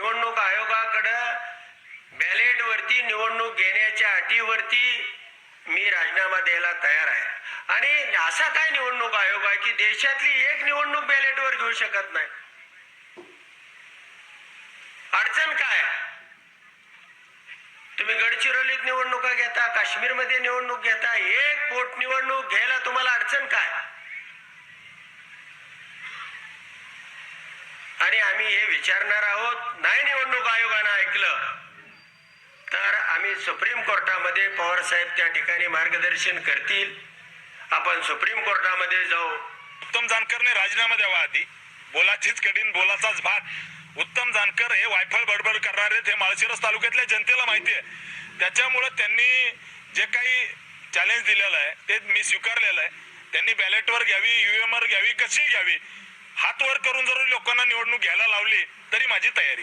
निवडणूक आयोगाकडं बॅलेट वरती निवडणूक घेण्याच्या अटीवरती मी राजीनामा द्यायला तयार आहे. आणि असा काय निवडणूक आयोग आहे की देशातली एक निवडणूक बॅलेटवर घेऊ शकत नाही? अडचण काय? तुम्ही गडचिरोलीत निवडणुका घेता काश्मीरमध्ये निवडणूक घेता एक पोटनिवडणूक घ्यायला तुम्हाला अडचण काय? आणि आम्ही हे विचारणार आहोत नाही निवडणूक आयोगानं ऐकलं तर आम्ही सुप्रीम कोर्टामध्ये पवार साहेब त्या ठिकाणी मार्गदर्शन करतील. आपण सुप्रीम कोर्टामध्ये जाऊ. उत्तम जानकरने राजीनामा द्यावा आधी. बोलाचीच कठीण बोलाचाच भात उत्तम जानकर हे वायफळ बडबड करणारे हे माळशिरस तालुक्यातल्या जनतेला माहिती आहे. त्याच्यामुळं त्यांनी जे काही चॅलेंज दिलेलं आहे ते मी स्वीकारलेलं आहे. त्यांनी बॅलेटवर घ्यावी ईव्हीएम वर घ्यावी कशी घ्यावी? हात वर करून जर लोकांना निवडणूक घ्यायला लावली तरी माझी तयारी